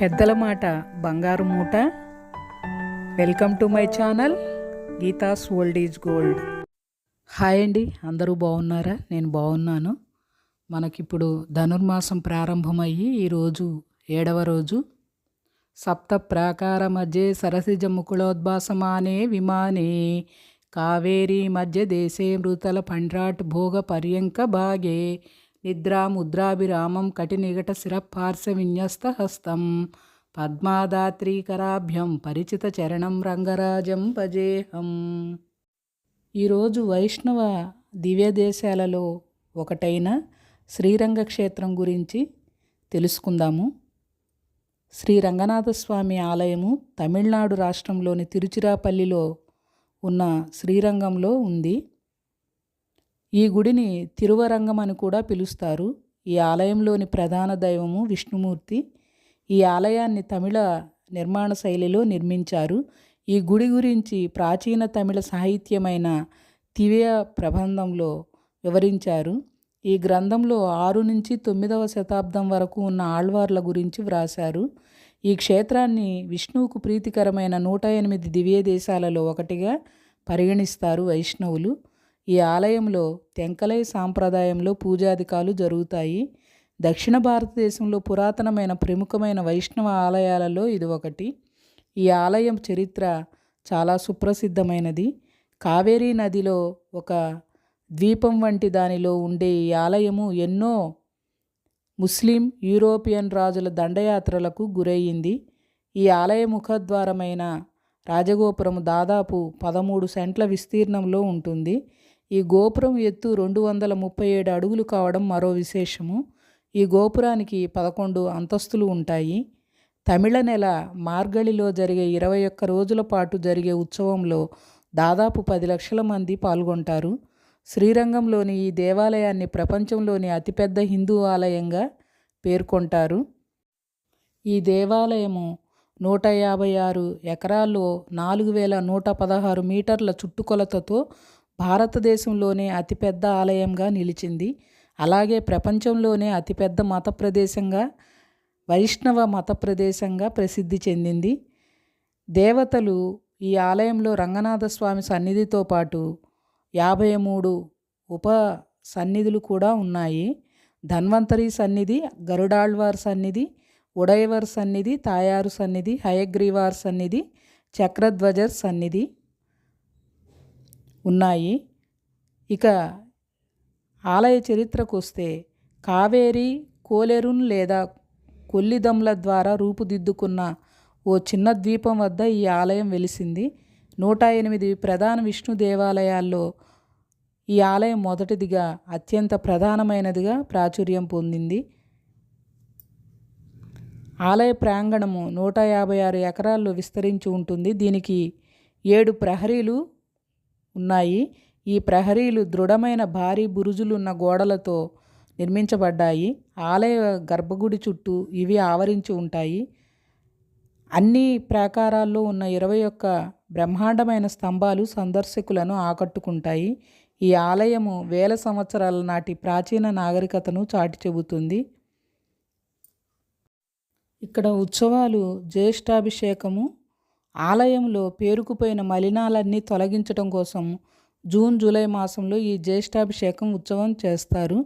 పెద్దల మాట బంగారు మూట. Welcome to my channel Geetha's old is gold hi అండి అందరూ బాగున్నారా? నేను బాగున్నాను. మనకిప్పుడు ధనుర్మాసం ప్రారంభమయ్యి ఈరోజు ఏడవ రోజు. సప్త ప్రాకార మధ్య సరసిజ ముకుళోద్భాసమానే విమానే. కావేరీ మధ్య దేశే మృతల పండ్రాట్ భోగ పర్యంక భాగే. నిద్రా ముద్రాభిరామం కటినిగట శిరపార్శ్వ విన్యస్త హస్తం పద్మాదాత్రీకరాభ్యం పరిచిత చరణం రంగరాజం భజేహం. ఈరోజు వైష్ణవ దివ్య దేశాలలో ఒకటైన శ్రీరంగ క్షేత్రం గురించి తెలుసుకుందాము. శ్రీ రంగనాథస్వామి ఆలయము తమిళనాడు రాష్ట్రంలోని తిరుచిరాపల్లిలో ఉన్న శ్రీరంగంలో ఉంది. ఈ గుడిని తిరువరంగం అని కూడా పిలుస్తారు. ఈ ఆలయంలోని ప్రధాన దైవము విష్ణుమూర్తి ఈ ఆలయాన్ని తమిళ నిర్మాణ శైలిలో నిర్మించారు. ఈ గుడి గురించి ప్రాచీన తమిళ సాహిత్యమైన తివ్య ప్రబంధంలో వివరించారు. ఈ గ్రంథంలో ఆరు నుంచి తొమ్మిదవ శతాబ్దం వరకు ఉన్న ఆళ్వార్ల గురించి వ్రాశారు. ఈ క్షేత్రాన్ని విష్ణువుకు ప్రీతికరమైన నూట ఎనిమిది దివ్య దేశాలలో ఒకటిగా పరిగణిస్తారు వైష్ణవులు. ఈ ఆలయంలో తెంకలై సాంప్రదాయంలో పూజాధికాలు జరుగుతాయి. దక్షిణ భారతదేశంలో పురాతనమైన ప్రముఖమైన వైష్ణవ ఆలయాలలో ఇది ఒకటి. ఈ ఆలయం చరిత్ర చాలా సుప్రసిద్ధమైనది. కావేరీ నదిలో ఒక ద్వీపం వంటి దానిలో ఉండే ఈ ఆలయము ఎన్నో ముస్లిం యూరోపియన్ రాజుల దండయాత్రలకు గురయ్యింది ఈ ఆలయ ముఖద్వారమైన రాజగోపురం దాదాపు పదమూడు సెంట్ల విస్తీర్ణంలో ఉంటుంది. ఈ గోపురం ఎత్తు రెండు వందల ముప్పై ఏడు అడుగులు కావడం మరో విశేషము. ఈ గోపురానికి పదకొండు అంతస్తులు ఉంటాయి. తమిళ నెల మార్గళిలో జరిగే ఇరవై ఒక్క రోజుల పాటు జరిగే ఉత్సవంలో దాదాపు పది లక్షల మంది పాల్గొంటారు. శ్రీరంగంలోని ఈ దేవాలయాన్ని ప్రపంచంలోని అతిపెద్ద హిందూ ఆలయంగా పేర్కొంటారు. ఈ దేవాలయము నూట యాభై ఆరు ఎకరాల్లో నాలుగు వేల నూట పదహారు మీటర్ల చుట్టుకొలతతో భారతదేశంలోనే అతిపెద్ద ఆలయంగా నిలిచింది. అలాగే ప్రపంచంలోనే అతిపెద్ద మత ప్రదేశంగా వైష్ణవ మత ప్రదేశంగా ప్రసిద్ధి చెందింది. దేవతలు ఈ ఆలయంలో రంగనాథస్వామి సన్నిధితో పాటు యాభై మూడు ఉప సన్నిధులు కూడా ఉన్నాయి. ధన్వంతరి సన్నిధి గరుడాళ్వార్ సన్నిధి ఉడయవర్ సన్నిధి తాయారు సన్నిధి హయగ్రీవార్ సన్నిధి చక్రధ్వజర్ సన్నిధి. ఉన్నాయి. ఇక ఆలయ చరిత్రకు వస్తే కావేరి కోలెరున్ లేదా కొల్లిదమ్ల ద్వారా రూపుదిద్దుకున్న ఓ చిన్న ద్వీపం వద్ద ఈ ఆలయం వెలిసింది. నూట ఎనిమిది ప్రధాన విష్ణు దేవాలయాల్లో ఈ ఆలయం మొదటిదిగా అత్యంత ప్రధానమైనదిగా ప్రాచుర్యం పొందింది. ఆలయ ప్రాంగణము నూట యాభై ఆరు ఎకరాల్లో విస్తరించి ఉంటుంది. దీనికి ఏడు ప్రహరీలు ఉన్నాయి. ఈ ప్రహరీలు దృఢమైన భారీ బురుజులున్న గోడలతో నిర్మించబడ్డాయి. ఆలయ గర్భగుడి చుట్టూ ఇవి ఆవరించి ఉంటాయి. అన్ని ప్రాకారాల్లో ఉన్న ఇరవై ఒక్క బ్రహ్మాండమైన స్తంభాలు సందర్శకులను ఆకట్టుకుంటాయి. ఈ ఆలయము వేల సంవత్సరాల నాటి ప్రాచీన నాగరికతను చాటి చెబుతుంది. ఇక్కడ ఉత్సవాలు జ్యేష్ఠాభిషేకము ఆలయంలో పేరుకుపోయిన మలినాలన్నీ తొలగించడం కోసం జూన్ జూలై మాసంలో ఈ జ్యేష్ఠాభిషేకం ఉత్సవం చేస్తారు.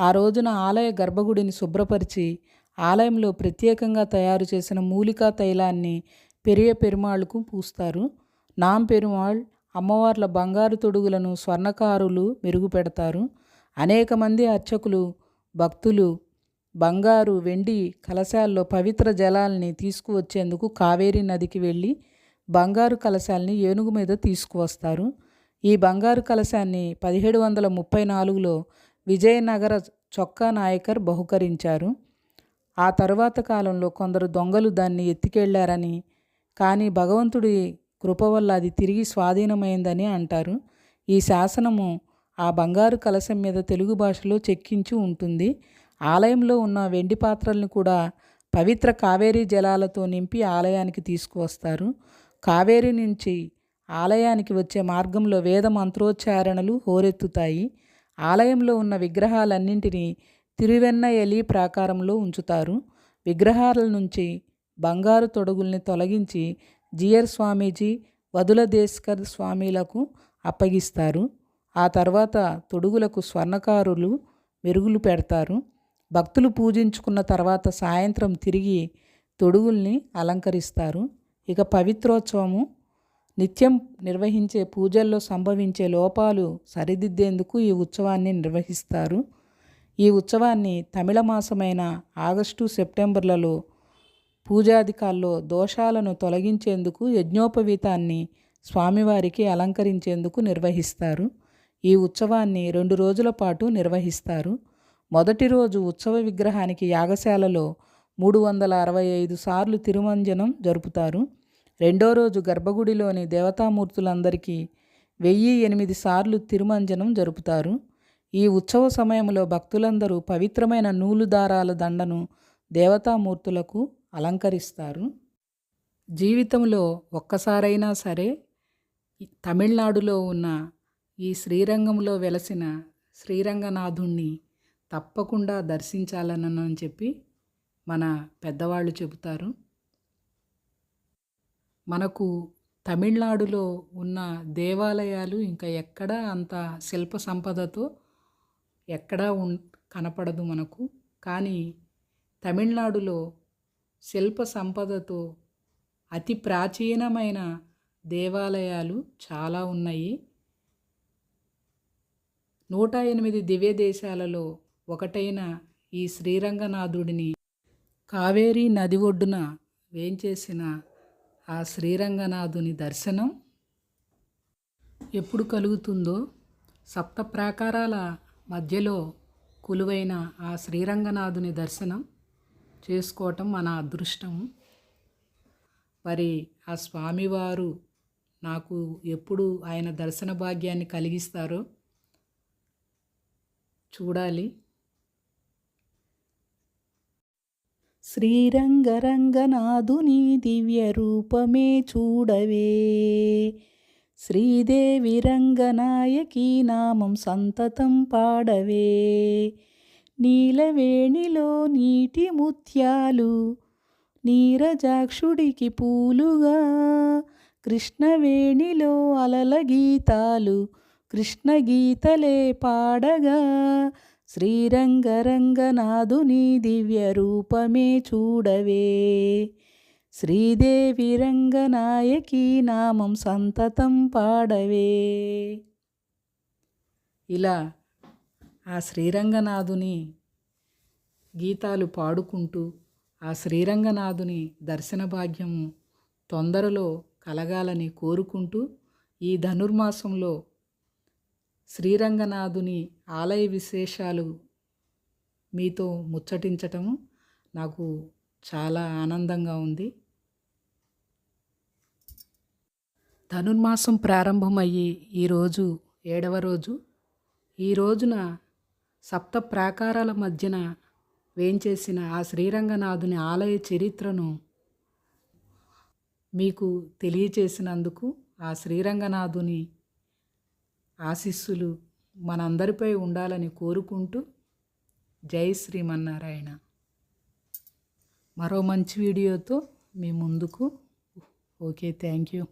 ఆ రోజున ఆలయ గర్భగుడిని శుభ్రపరిచి ఆలయంలో ప్రత్యేకంగా తయారు చేసిన మూలికా తైలాన్ని పెరియ పెరుమాళ్ళకు పూస్తారు. నాం పెరుమాళ్ అమ్మవార్ల బంగారు తొడుగులను స్వర్ణకారులు మెరుగుపెడతారు అనేక మంది అర్చకులు భక్తులు బంగారు వెండి కలశాల్లో పవిత్ర జలాల్ని తీసుకువచ్చేందుకు కావేరీ నదికి వెళ్ళి బంగారు కలశాల్ని ఏనుగు మీద తీసుకువస్తారు. ఈ బంగారు కలశాన్ని పదిహేడు వందల ముప్పై నాలుగులో విజయనగర చొక్కా నాయకర్ బహుకరించారు. ఆ తరువాత కాలంలో కొందరు దొంగలు దాన్ని ఎత్తికెళ్ళారని కానీ భగవంతుడి కృప వల్ల అది తిరిగి స్వాధీనమైందని అంటారు. ఈ శాసనము ఆ బంగారు కలశం మీద తెలుగు భాషలో చెక్కించి ఉంటుంది. ఆలయంలో ఉన్న వెండి పాత్రలను కూడా పవిత్ర కావేరీ జలాలతో నింపి ఆలయానికి తీసుకువస్తారు. కావేరీ నుంచి ఆలయానికి వచ్చే మార్గంలో వేద మంత్రోచ్చారణలు హోరెత్తుతాయి. ఆలయంలో ఉన్న విగ్రహాలన్నింటినీ తిరువెన్నయలి ప్రాకారంలో ఉంచుతారు. విగ్రహాల నుంచి బంగారు తొడుగుల్ని తొలగించి జియర్ స్వామీజీ వదుల దేశ్కర్ స్వామీలకు అప్పగిస్తారు. ఆ తర్వాత తొడుగులకు స్వర్ణకారులు మెరుగులు పెడతారు. భక్తులు పూజించుకున్న తర్వాత సాయంత్రం తిరిగి తొడుగుల్ని అలంకరిస్తారు. ఇక పవిత్రోత్సవము నిత్యం నిర్వహించే పూజల్లో సంభవించే లోపాలు సరిదిద్దేందుకు ఈ ఉత్సవాన్ని నిర్వహిస్తారు. ఈ ఉత్సవాన్ని తమిళ మాసమైన ఆగస్టు సెప్టెంబర్లలో పూజాధికాల్లో దోషాలను తొలగించేందుకు యజ్ఞోపవీతాన్ని స్వామివారికి అలంకరించేందుకు నిర్వహిస్తారు. ఈ ఉత్సవాన్ని రెండు రోజుల పాటు నిర్వహిస్తారు. మొదటి రోజు ఉత్సవ విగ్రహానికి యాగశాలలో మూడు వందల అరవై ఐదు సార్లు తిరుమంజనం జరుపుతారు. రెండో రోజు గర్భగుడిలోని దేవతామూర్తులందరికీ వెయ్యి ఎనిమిది సార్లు తిరుమంజనం జరుపుతారు. ఈ ఉత్సవ సమయంలో భక్తులందరూ పవిత్రమైన నూలు దారాల దండను దేవతామూర్తులకు అలంకరిస్తారు. జీవితంలో ఒక్కసారైనా సరే తమిళనాడులో ఉన్న ఈ శ్రీరంగంలో వెలసిన శ్రీరంగనాథుణ్ణి తప్పకుండా దర్శించాలని చెప్పి మన పెద్దవాళ్ళు చెబుతారు. మనకు తమిళనాడులో ఉన్న దేవాలయాలు ఇంకా ఎక్కడా అంత శిల్ప సంపదతో ఎక్కడా ఉం కనపడదు మనకు. కానీ తమిళనాడులో శిల్ప సంపదతో అతి ప్రాచీనమైన దేవాలయాలు చాలా ఉన్నాయి. నూట ఎనిమిది దివ్య దేశాలలో ఒకటైన ఈ శ్రీరంగనాథుడిని. కావేరీ నది ఒడ్డున వేంచేసిన ఆ శ్రీరంగనాథుని దర్శనం? ఎప్పుడు కలుగుతుందో? సప్త ప్రాకారాల మధ్యలో కొలువైన ఆ శ్రీరంగనాథుని దర్శనం చేసుకోవటం మన అదృష్టం. మరి ఆ స్వామివారు నాకు ఎప్పుడు ఆయన దర్శన భాగ్యాన్ని కలిగిస్తారో చూడాలి. శ్రీరంగరంగనాథుని దివ్య రూపమే చూడవే. శ్రీదేవి రంగనాయకి నామం సంతతం పాడవే. నీలవేణిలో నీటి ముత్యాలు నీరజాక్షుడికి పూలుగా. కృష్ణవేణిలో అలల గీతాలు కృష్ణ గీతలే పాడగా. శ్రీరంగరంగనాథుని దివ్య రూపమే చూడవే. శ్రీదేవి రంగనాయకి నామం సంతతం పాడవే. ఇలా ఆ శ్రీరంగనాథుని గీతాలు పాడుకుంటూ ఆ శ్రీరంగనాథుని దర్శన భాగ్యము తొందరలో కలగాలని కోరుకుంటూ ఈ ధనుర్మాసంలో శ్రీరంగనాథుని ఆలయ విశేషాలు మీతో ముచ్చటించటము నాకు చాలా ఆనందంగా ఉంది. ధనుర్మాసం ప్రారంభమయ్యి ఈరోజు ఏడవ రోజు. ఈ రోజున సప్త ప్రాకారాల మధ్యన వేంచేసిన ఆ శ్రీరంగనాథుని ఆలయ చరిత్రను మీకు తెలియచేసినందుకు ఆ శ్రీరంగనాథుని ఆశీస్సులు మనందరిపై ఉండాలని కోరుకుంటూ జై శ్రీమన్నారాయణ. మరో మంచి వీడియోతో మీ ముందుకు. Okay thank you.